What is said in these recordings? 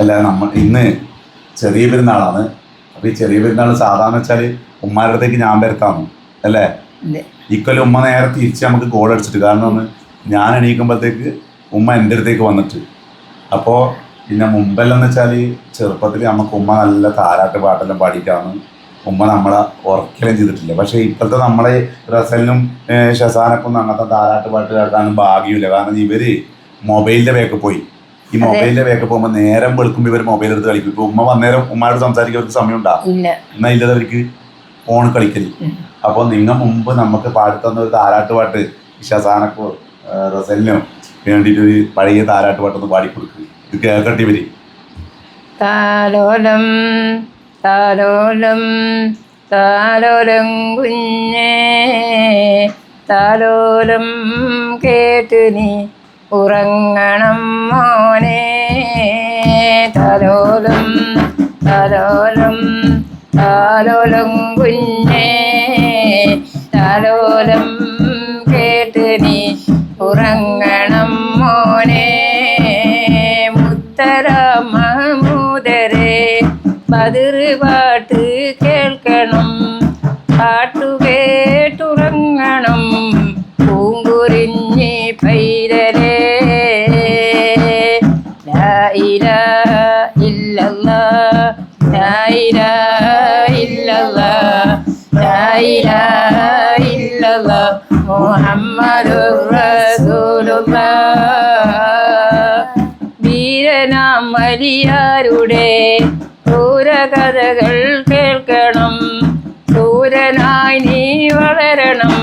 അല്ല നമ്മൾ ഇന്ന് ചെറിയ പെരുന്നാളാണ്. അപ്പൊ ഈ ചെറിയ പെരുന്നാൾ സാധാരണ വെച്ചാൽ ഉമ്മാരുടെ അടുത്തേക്ക് ഞാൻ വരത്താന്നു അല്ലേ. ഇക്കൊല്ലം ഉമ്മ നേരെ തിരിച്ച് നമുക്ക് ഗോൾ അടിച്ചിട്ട് കാരണം ഒന്ന് ഞാൻ എണീക്കുമ്പോഴത്തേക്ക് ഉമ്മ എന്റെ അടുത്തേക്ക് വന്നിട്ട്. അപ്പോൾ പിന്നെ മുമ്പെല്ലാം എന്ന് വെച്ചാൽ ചെറുപ്പത്തിൽ നമുക്ക് ഉമ്മ നല്ല താരാട്ട് പാട്ടെല്ലാം പാടിയിട്ടാണ് ഉമ്മ നമ്മളെ ഉറക്കലും ചെയ്തിട്ടില്ല. പക്ഷേ ഇപ്പോഴത്തെ നമ്മളെ റസലിനും ഷസാനക്കൊന്നും അങ്ങനത്തെ താരാട്ട് പാട്ട് കേൾക്കാനും ഭാഗ്യമില്ല. കാരണം ഇവർ മൊബൈലിന്റെ പേക്ക് പോയി. ഈ മൊബൈലിന്റെ ബാക്ക് പോകുമ്പോ നേരം വെളുക്കുമ്പോ ഇവർ മൊബൈൽ എടുത്ത് കളിക്കും. ഇപ്പൊ ഉമ്മ വന്നേരം ഉമ്മയോട് സംസാരിക്കാൻ അവർക്ക് സമയം ഉണ്ടാ എന്നാ ഇല്ലത് അവർക്ക്? ഫോൺ കളിക്കൽ. അപ്പൊ നിങ്ങൾ മുമ്പ് നമുക്ക് പാടിത്തന്ന ഒരു താരാട്ട് പാട്ട് ഷസാനക്കോ റസലിനോ വേണ്ടിയിട്ട് ഒരു പഴയ താരാട്ട് പാട്ടൊന്ന് പാടിക്കൊടുക്കുക ഇത് കേൾക്കട്ടെ ഇവർ. താലോലം താലോലം താലോലം കുഞ്ഞേ താലോലം കേട്ട് നീ ഉറങ്ങണം മോനെ. തലോലും തലോലും താലോലും കുഞ്ഞേ. താലോലം കേട്ട് നീ ഉറങ്ങണം മോനെ. മുത്തര മഹമൂദരെ പാട്ട് കേൾക്കണം വീരനാം വലിയാരുടെ ക്രൂരകഥകൾ കേൾക്കണം. ക്രൂരനായി നീ വളരണം.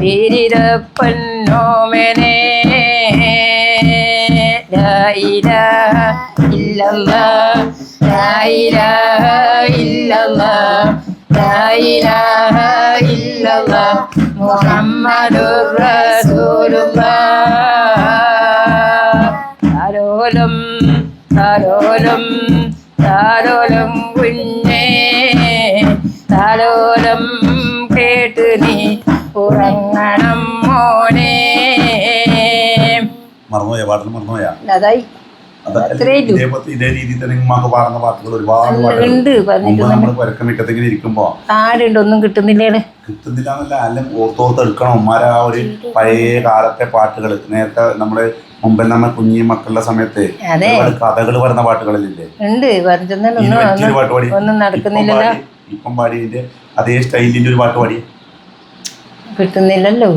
വീരിതപ്പന്നോമനെ ലാ ഇലാഹ ഇല്ലല്ല. ലാ ഇലാഹ ഇല്ലല്ലാഹ് ലാ ഇലാഹ മുഹമ്മദുർ താരോലം താരോലം കുഞ്ഞേ താരോലം കേട്ട് നീ ഉറങ്ങണം മോനെ. മറന്നുപോയാ പാട്ടിന് മറന്നുപോയാ? അതായി. ഇതേ രീതിയിൽ തന്നെ ഉമ്മാക്ക് പാടുന്ന പാട്ടുകൾ ഒരുപാട് ഉണ്ട് പറഞ്ഞിട്ടുണ്ട്. നമ്മൾ ഇരിക്കുമ്പോ ആരുണ്ട്? ഒന്നും കിട്ടുന്നില്ലേടെ കിട്ടുന്നില്ല എന്നല്ല ഓർത്തോർത്ത് എടുക്കണം. ഉമ്മാരാ ഒരു പഴയ കാലത്തെ പാട്ടുകൾ നേരത്തെ നമ്മുടെ മുമ്പിൽ നമ്മ കുഞ്ഞി മക്കളുടെ സമയത്ത്. ഒരുപാട് കഥകൾ പറഞ്ഞ പാട്ടുകളില്ലേ ഉണ്ട്. പറഞ്ഞൊന്നും ഇനി ഒന്നും മറ്റൊരു പാട്ട് പാടി. ഒന്നും ഇപ്പം നടക്കുന്നില്ലല്ലോ പാടി- ഇപ്പം പാടിയതിന്റെ അതേ സ്റ്റൈലിന്റെ ഒരു പാട്ട് പാടി. കിട്ടുന്നില്ലല്ലോ.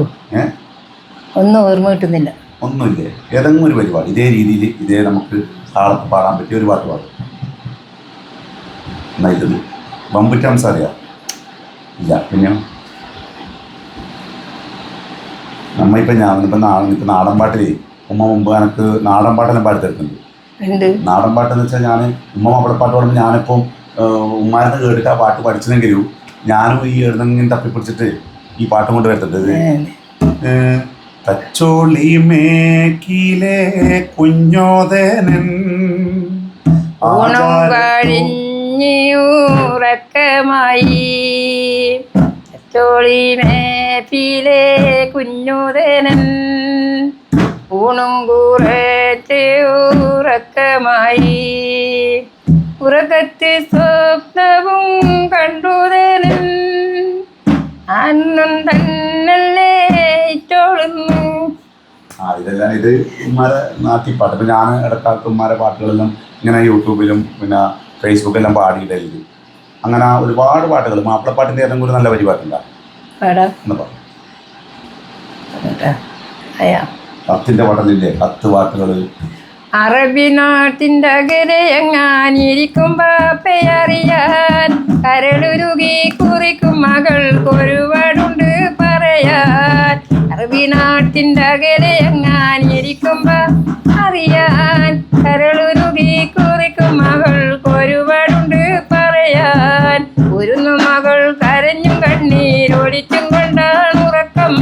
ഒന്നും ഓർമ്മ കിട്ടുന്നില്ല. ഒന്നുമില്ലേ? ഏതെങ്കിലും ഒരു പരിപാടി. ഇതേ രീതിയിൽ ഇതേ നമുക്ക് താളത്ത് പാടാൻ പറ്റിയ ഒരു പാട്ട് പാടും. ബമ്പുറ്റാംസ് അറിയാം ഇല്ല പിന്നെ? നമ്മ ഇപ്പൊ ഞാൻ ഇപ്പം നാളെ ഇപ്പം നാടൻ പാട്ടിലേ ഉമ്മ മുമ്പ് എനിക്ക് നാടൻ പാട്ടെല്ലാം പാടിത്തരുന്നുണ്ട്. നാടൻ പാട്ട് എന്ന് വെച്ചാൽ ഞാൻ ഉമ്മ മാപ്പിളപ്പാട്ട് പാടുമ്പോൾ ഞാനിപ്പം ഉമ്മാരുടെ കേട്ടിട്ട് ആ പാട്ട് പഠിച്ചില്ലെങ്കിലും ഞാനും ഈ എഴുതെങ്കിലും തപ്പിപ്പിടിച്ചിട്ട് ഈ പാട്ട് കൊണ്ട് ഇത് തച്ചോളി മേക്കിലെ കുഞ്ഞോദനൻ ഊണം കഴിഞ്ഞ് ഉറക്കമായി. ചോളി മേപ്പിലെ കുഞ്ഞുതനൻ ഊണും കുറച്ച് ഉറക്കമായി ഉറക്കത്ത് സ്വപ്നവും കണ്ടുതനൻ അന്നും തന്നല്ലേ ചോളുന്നു ഇതെല്ലാം ഇത് ഉമ്മാരെ നാട്ടിപ്പാട്ട് ഇപ്പം ഞാൻ ഇടക്കാലത്ത് ഉമ്മാരെ പാട്ടുകളെല്ലാം ഇങ്ങനെ യൂട്യൂബിലും പിന്നെ ഫേസ്ബുക്കിലെല്ലാം പാടിയിട്ടായിരിക്കും അങ്ങനെ ഒരുപാട് പാട്ടുകൾ മാപ്പിളപ്പാട്ടിന്റെ ഏതെങ്കിലും ഒരു നല്ല പരിപാടി പാടാം എന്ന് കത്തിന്റെ പടലില്ലേ? കത്ത് പാട്ടുകൾ അറബി നാട്ടിന്റെ അകരയങ്ങാനിരിക്കും പാപ്പയറിയാൻ. കരളുരുകി കുറിക്കും മകൾക്ക് ഒരുപാടുണ്ട് പറയാൻ. അറബി നാട്ടിന്റെ അകരയങ്ങാനിരിക്കും അറിയാൻ കരളുരുകി കുറിക്കും മകൾക്ക് ഒരുപാടുണ്ട് പറയാൻ. ഒരുന്നു മകൾ കരഞ്ഞും കണ്ണീരൊടിച്ചും കൊണ്ടാണ് ഉറക്കം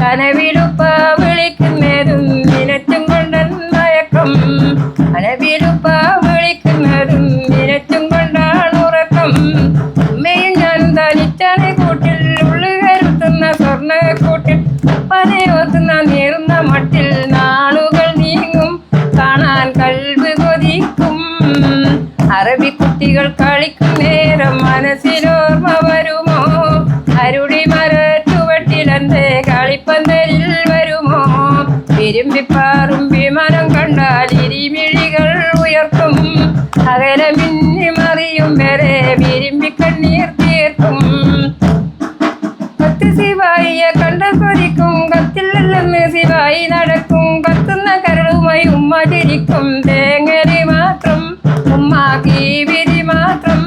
കനവിലുപ്പ വിരുമ്പിപ്പാറും വിമാനം കണ്ടാൽ ഇരിമിഴികൾ ഉയർത്തും. അകലെ മിന്നി മറിയും വരെ വിരുമ്പി കണ്ണീർ തീർക്കും കത്ത് ശിവായിയെ കണ്ട കൊതിക്കും. കത്തില്ലെന്ന് ശിവായി നടക്കും. കത്തുന്ന കരളുമായി ഉമ്മ ചിരിക്കും. തേങ്ങരി മാത്രം ഉമ്മ കീവിരി മാത്രം.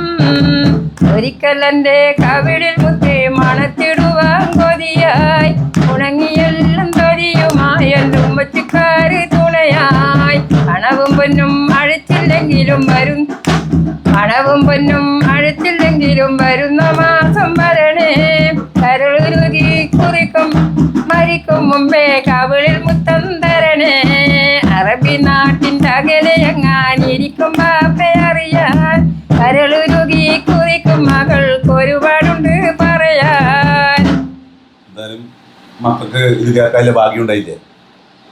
ഒരിക്കൽ എന്റെ കവിളിൽ മുത്തി മണത്തിടുവാൻ ഉമ്മച്ചിക്കാര് തുണയായി. പണവും പൊന്നും അഴിച്ചില്ലെങ്കിലും വരും. പണവും പൊന്നും അഴിച്ചില്ലെങ്കിലും വരുന്ന മാസം വരണേ. കരുളുരുകി കുറിക്കും മരിക്കും മുമ്പേ കവിളിൽ മുത്തം തരണേ. അറബി നാട്ടിന്റെ അകലെ എങ്ങാനിരിക്കും അറിയാൻ. കരളുരുകി കുറിക്കും മകൾക്ക് ഒരുപാടുണ്ട് പറയാൻ. മക്കൾക്ക് ഇത് കേൾക്കാനുള്ള ഭാഗ്യം ഉണ്ടായില്ലേ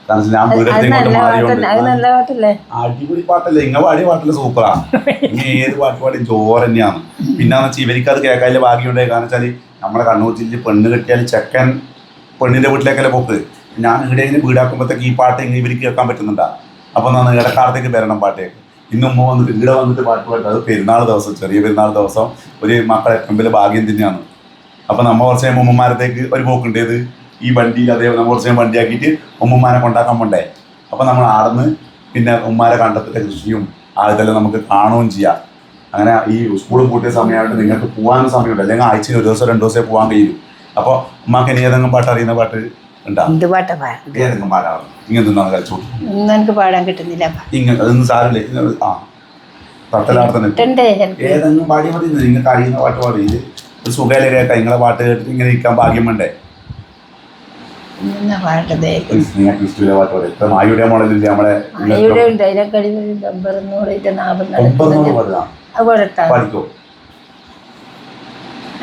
കാരണം ഞാൻ വീടെടുത്ത് ഇങ്ങോട്ട് മാറിയോണ്ട് പാട്ടല്ലേ പാട്ടല്ലേ? അടിപൊളി പാട്ടല്ലേ ഇങ്ങ പാടിയ പാട്ടിൽ സൂപ്പറാണ് ഇനി ഏത് പാട്ട് പാടി ജോർ തന്നെയാണ്. പിന്നെ വെച്ചാൽ ഇവർക്ക് അത് കേൾക്കാനുള്ള ഭാഗ്യമുണ്ട്. കാരണം വെച്ചാൽ നമ്മളെ കണ്ണൂർ ജില്ലയിൽ പെണ്ണ് കെട്ടിയാൽ ചെക്കൻ പെണ്ണിന്റെ വീട്ടിലേക്കല്ലേ പോക്ക്. ഞാൻ ഇവിടെ ഇങ്ങനെ വീടാക്കുമ്പോഴത്തേക്ക് ഈ പാട്ട് ഇങ്ങനെ ഇവർക്ക് കേൾക്കാൻ പറ്റുന്നുണ്ടാ. അപ്പൊ നാ ഇടക്കാലത്തേക്ക് വരണം പാട്ടേക്ക് ഇന്ന് ഉമ്മ വന്നിട്ട് ഇവിടെ വന്നിട്ട് പാട്ട് പാട്ട് അത് പെരുന്നാൾ ദിവസം ചെറിയ പെരുന്നാൾ ദിവസം. ഒരു മക്കളെ ഏറ്റവും വലിയ ഭാഗ്യം തന്നെയാണ്. അപ്പൊ നമ്മ കുറച്ച് കഴിയുമ്പോൾ ഉമ്മമാരത്തേക്ക് ഒരു പോക്കുണ്ടേത് ഈ വണ്ടിയിൽ അതേ നമ്മൾ കുറച്ച് വണ്ടിയാക്കിയിട്ട് ഉമ്മമാരെ കൊണ്ടാക്കാൻ പോണ്ടേ? അപ്പം നമ്മൾ ആടുന്ന് പിന്നെ ഉമ്മാരെ കണ്ടെത്തിട്ട് കൃഷിയും ആദ്യത്തെല്ലാം നമുക്ക് കാണുകയും ചെയ്യാം. അങ്ങനെ ഈ സ്കൂൾ പൂട്ടിയ സമയമായിട്ട് നിങ്ങൾക്ക് പോകാൻ സമയമുണ്ട് അല്ലെങ്കിൽ ആഴ്ചയിൽ ഒരു ദിവസം രണ്ട് ദിവസമേ പോകാൻ കഴിയും. അപ്പോൾ ഉമ്മാക്ക് ഇനി ഏതെങ്കിലും പാട്ട് അറിയുന്ന പാട്ട് എന്ത് ഏതെങ്കിലും പാട്ടാണ് ഇങ്ങനെ നിന്നാണ് കളിച്ചു ഒന്നും എനിക്ക് പാടാൻ കിട്ടുന്നില്ല ഇങ്ങനെ അതൊന്നും സാരമില്ല. ഇത് ആ. തട്ടലാർത്തന്നെ കിട്ടണ്ടേ എനിക്ക് ഏതെങ്കിലും പാടി മതി നിങ്ങൾക്ക് അറിയുന്ന പാട്ട് പാടി. ഇത് സുഖയിലെ കേൾക്കാം. നിങ്ങളെ പാട്ട് കേട്ടിട്ട് ഇങ്ങനെ ഇരിക്കാൻ ഭാഗ്യം വേണ്ടേ? ആയുടെ മോഡലില്ലേ നമ്മളെ ഉണ്ട്.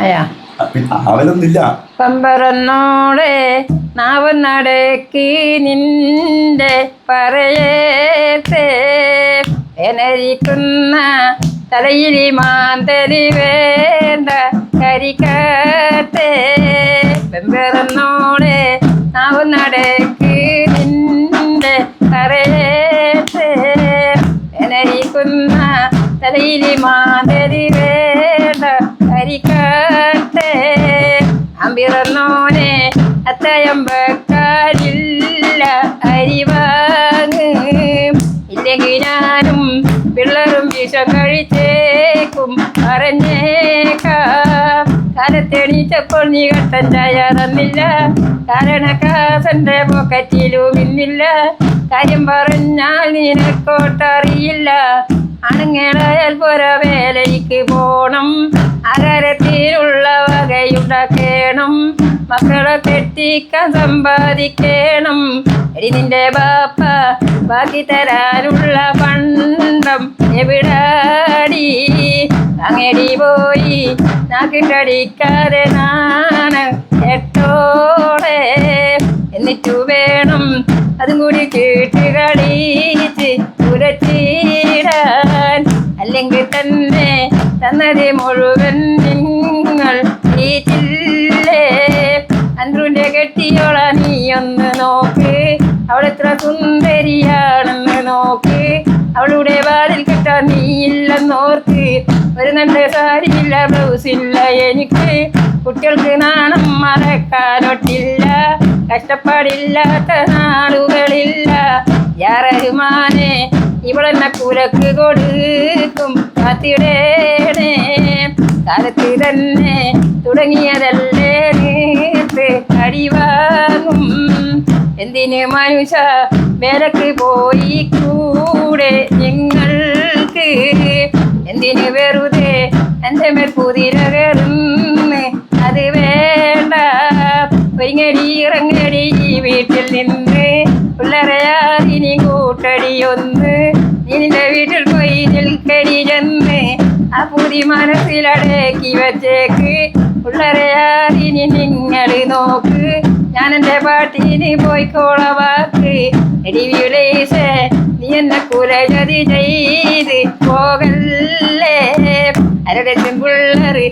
അയാ അവനൊന്നില്ല. പമ്പറന്നോടെ നാവൻ നടക്കി നിന്റെ പറയേത്തെ എനരിക്കുന്ന തലയിൽ മാന്തരി വേണ്ട കരിക്കാത്തെ. പെമ്പറന്നോടെ നടക്കി നിന്റെ പറയേത്തെ എനരിക്കുന്ന മാന്തരി വേണ്ട കരിക്കട്ടെ അമ്പിറന്നോനെ അത്തയമ്പക്കാരില്ല അരിവാങ് ഇല്ലെങ്കിൽ ഞാനും പിള്ളറും വിഷം കഴിച്ചേക്കും. പറഞ്ഞേക്കാം കാലത്തെണീച്ചപ്പോൾ നീ കട്ടൻ ചായ തന്നില്ല. കാരണക്കാസന്റെ പോക്കറ്റിലും ഇന്നില്ല കാര്യം പറഞ്ഞാൽ നിനക്കോട്ടറിയില്ല. ആണുങ്ങളായാൽ പോര വേലയ്ക്ക് പോണം. അകരത്തിലുള്ള മക്കളെ കെട്ടിക്കാൻ സമ്പാദിക്കണം എടി നിന്റെ ബാപ്പ ബാക്കി തരാനുള്ള പണ്ടം എവിടാടി? അങ്ങടി പോയി നാക്കിട്ടടിക്കാതെ നാണ് എട്ടോടെ എന്നിട്ടു വേണം അതും കൂടി കേട്ട് കളിച്ച് ഉരച്ചിടാൻ. അല്ലെങ്കിൽ തന്നെ തന്നത് മുഴുവൻ സുന്ദരിയാണെന്ന് നോക്ക്. അവളുടെ വാതിൽ കെട്ടാൻ നീയില്ലെന്നോർക്ക് ഒരു നല്ല സാരിയില്ല ബ്ലൗസ് ഇല്ല എനിക്ക്. കുട്ടികൾക്ക് നാണം മറക്കാനൊട്ടില്ല. കഷ്ടപ്പാടില്ലാത്ത നാളുകളില്ല. യാറഹുമാനെ ഇവളെന്നെ കുലക്ക് കൊടുക്കും. കാത്തിടേണേ. കാലത്ത് തന്നെ തുടങ്ങിയതല്ലേ നീത്ത് അടിവാങ്ങും എന്തിന് മനുഷ്യ വിലക്ക് പോയി കൂടെ നിങ്ങൾക്ക് എന്തിന് വെറുതെ എന്റെ മേൽ കുതിര കയറുന്ന്? അത് വേണ്ട. ഒരുങ്ങടി ഇറങ്ങടി വീട്ടിൽ നിന്ന് പിള്ളേരെയാതിനി കൂട്ടടിയൊന്ന് നിന്റെ വീട്ടിൽ പോയി നിൽക്കടി ചെന്ന്. ആ പുതി മനസ്സിലടക്കി വച്ചേക്ക്. പിള്ളേരെയാതിനി നിങ്ങൾ നോക്ക്. ഞാൻ എന്റെ പാട്ടിന് പോയിക്കോളവാക്ക്. നീ എന്നെ കുലജതി ചെയ്ത് പോകല്ലേ? അരടച്ചും പിള്ളറ്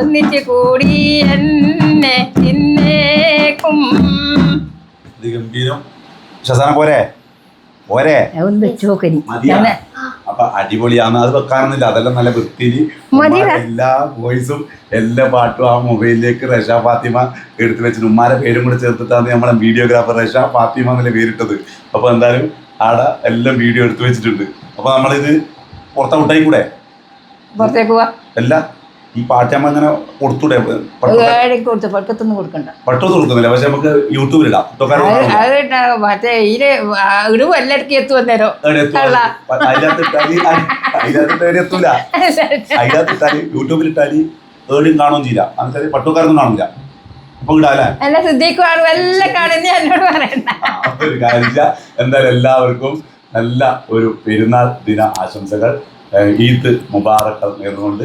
ഒന്നിച്ച് കൂടി എന്നെ ഇന്നേക്കും ഇത് ഗംഭീരം. ഷസാന പോരെ? പോരെ? അപ്പൊ അടിപൊളിയാണ്. അത് വെക്കാനൊന്നുമില്ല അതെല്ലാം നല്ല വൃത്തിയിൽ. എല്ലാ വോയിസും എല്ലാ പാട്ടും ആ മൊബൈലിലേക്ക് റഷാ ഫാത്തിമ എടുത്തു വെച്ചിട്ട് ഉമ്മാരെ പേരും കൂടെ ചേർത്തിട്ടാണ് നമ്മളെ വീഡിയോഗ്രാഫർ റഷാ ഫാത്തിമ എന്നല്ലേ പേരിട്ടത്. അപ്പൊ എന്തായാലും ആടെ എല്ലാം വീഡിയോ എടുത്തു വെച്ചിട്ടുണ്ട്. അപ്പൊ നമ്മളിത് പുറത്തോട്ടായി കൂടെ? പുറത്തേക്ക് പോവാ. എല്ലാം ഈ പാട്ട് നമ്മൾ ഇങ്ങനെ കൊടുത്തൂടെ? കൊടുത്ത് കൊടുക്കണ്ട. പട്ടൊന്നും കൊടുക്കുന്നില്ല. പക്ഷെ നമുക്ക് യൂട്യൂബിലിടാം മറ്റേ ഇതിൽ ഇടും എത്തു വന്നേരോ എത്തൂല. അതിനകത്തിട്ടാൽ യൂട്യൂബിലിട്ടാൽ ഏടും കാണുകയും ചെയ്യില്ല. എന്നുവെച്ചാൽ പട്ടുകാരൊന്നും കാണില്ല അപ്പൊ ഇടാല്ലേ ആളും എല്ലാം കാണുന്ന എന്നോട് പറയണ്ട. ആ, ഒരു കാര്യമില്ല എന്തായാലും എല്ലാവർക്കും നല്ല ഒരു പെരുന്നാൾ ദിന ആശംസകൾ. ഈദ് മുബാറക്കൾ നേർന്നുകൊണ്ട്